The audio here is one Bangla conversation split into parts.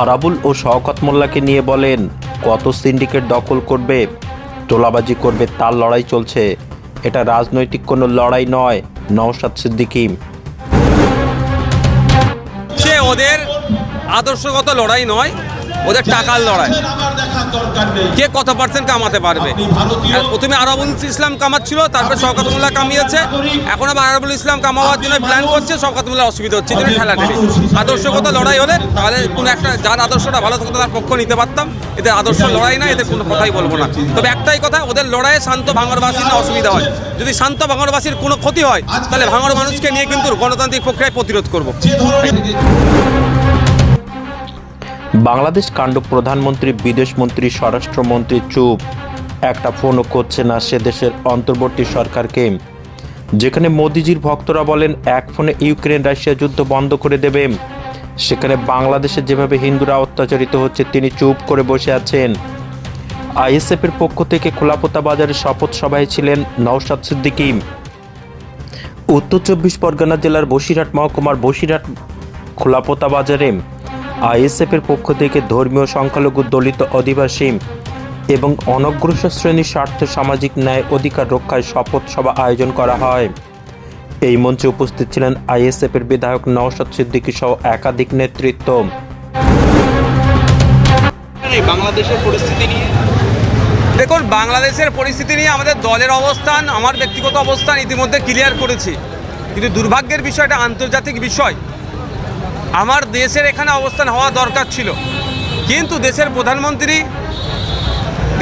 আরাবুল ও শওকত মোল্লাকে নিয়ে বলেন, কত সিন্ডিকেট দখল করবে, তোলাবাজি করবে, তার লড়াই চলছে। এটা রাজনৈতিক কোনো লড়াই নয়, নওশাদ সিদ্দিকিম সে ওদের আদর্শগত লড়াই নয়, ওদের টাকার লড়াই। কে কত পার্সেন্ট কামাতে পারবে? প্রথমে আরবুল ইসলাম কামাচ্ছিল তারপরে শওকাতুল্লাহ কামিয়েছে। এখন আবার আরবুল ইসলাম কামাবার জন্য প্ল্যান করছে শওকাতুল্লাহ অসুবিধা হচ্ছে যেটা ঠেলা ঠেলি আদর্শগত লড়াই হলে তাহলে কোনো একটা যার আদর্শটা ভালো থাকতো তার পক্ষ নিতে পারতাম। এদের আদর্শ লড়াই না এদের কোনো কথাই বলব না। তবে একটাই কথা ওদের লড়াইয়ে শান্ত ভাঙরবাসীর না অসুবিধা হয়। যদি শান্ত ভাঙরবাসীর কোনো ক্ষতি হয় তাহলে ভাঙর মানুষকে নিয়ে কিন্তু গণতান্ত্রিক প্রক্রিয়ায় প্রতিরোধ করব। বাংলাদেশ কাণ্ড প্রধানমন্ত্রী বিদেশমন্ত্রী স্বরাষ্ট্রমন্ত্রী চুপ। একটা ফোনও করছে না সে দেশের অন্তর্বর্তী সরকারকে। যেখানে মোদিজির ভক্তরা বলেন, এক ফোনে ইউক্রেন রাশিয়া যুদ্ধ বন্ধ করে দেবে। সেখানে বাংলাদেশে যেভাবে হিন্দুরা অত্যাচারিত হচ্ছে, তিনি চুপ করে বসে আছেন। আইএসএফের পক্ষ থেকে খোলাপোতা বাজারে শপথ সভায় ছিলেন নওশাদ সিদ্দিকী। উত্তর চব্বিশ পরগনা জেলার বসিরহাট মহকুমার বসিরহাট খোলাপোতা বাজারে আইএসএফের পক্ষ থেকে ধর্মীয় সংখ্যালঘু দলিত অধিবাসী এবং অনগ্রসর শ্রেণির স্বার্থ সামাজিক ন্যায় অধিকার রক্ষায় শপথ সভা আয়োজন করা হয়। এই মঞ্চে উপস্থিত ছিলেন আইএসএফের বিধায়ক নওশাদ সিদ্দিকী সহ একাধিক নেতৃত্ব। বাংলাদেশের পরিস্থিতি নিয়ে। দেখুন, বাংলাদেশের পরিস্থিতি নিয়ে আমাদের দলের অবস্থান, আমার ব্যক্তিগত অবস্থান ইতিমধ্যে ক্লিয়ার করেছি। কিন্তু দুর্ভাগ্যের বিষয়টা আন্তর্জাতিক বিষয়। আমার দেশের এখানে অবস্থান হওয়া দরকার ছিল। কিন্তু দেশের প্রধানমন্ত্রী,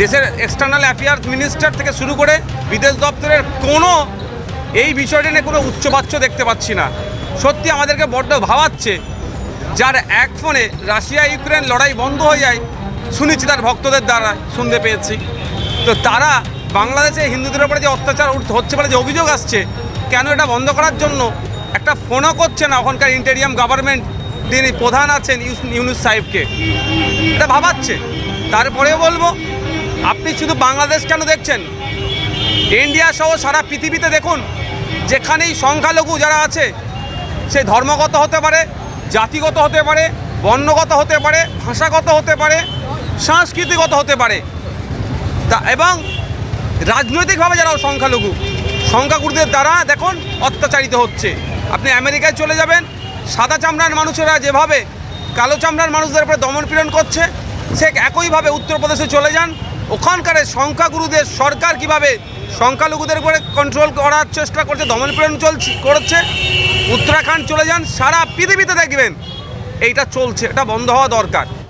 দেশের এক্সটার্নাল অ্যাফেয়ার্স মিনিস্টার থেকে শুরু করে বিদেশ দপ্তরের কোনো এই বিষয়টা নিয়ে কোনো উচ্চবাচ্য দেখতে পাচ্ছি না। সত্যি আমাদেরকে বড্ড ভাবাচ্ছে যার এক ফোনে রাশিয়া ইউক্রেন লড়াই বন্ধ হয়ে যায় শুনেছি তার ভক্তদের দ্বারা শুনতে পেয়েছি। তো তারা বাংলাদেশে হিন্দুদের উপরে যে অত্যাচার হচ্ছে বলে যে অভিযোগ আসছে, কেন এটা বন্ধ করার জন্য একটা ফোনও করছে না ওখানকার ইন্টেরিয়াম গভর্নমেন্ট যিনি প্রধান আছেন ইউনুস সাহেবকে। এটা ভাবাচ্ছে। তারপরেও বলব, আপনি শুধু বাংলাদেশ কেন দেখছেন? ইন্ডিয়া সহ সারা পৃথিবীতে দেখুন, যেখানেই সংখ্যালঘু যারা আছে, সে ধর্মগত হতে পারে, জাতিগত হতে পারে, বর্ণগত হতে পারে, ভাষাগত হতে পারে, সাংস্কৃতিগত হতে পারে। তা এবং রাজনৈতিকভাবে যারা সংখ্যালঘু, সংখ্যাগুরুদের দ্বারা দেখুন অত্যাচারিত হচ্ছে। আপনি আমেরিকায় চলে যাবেন সাদা চামড়ার মানুষেরা যেভাবে কালো চামড়ার মানুষদের উপরে দমনপীড়ন করছে সে একইভাবে উত্তরপ্রদেশে চলে যান। ওখানকার সংখ্যাগুরুদের সরকার কীভাবে সংখ্যালঘুদের উপরে কন্ট্রোল করার চেষ্টা করছে দমনপীড়ন চলছে, করছে, উত্তরাখণ্ড চলে যান, সারা পৃথিবীতে দেখবেন, এইটা চলছে, এটা বন্ধ হওয়া দরকার।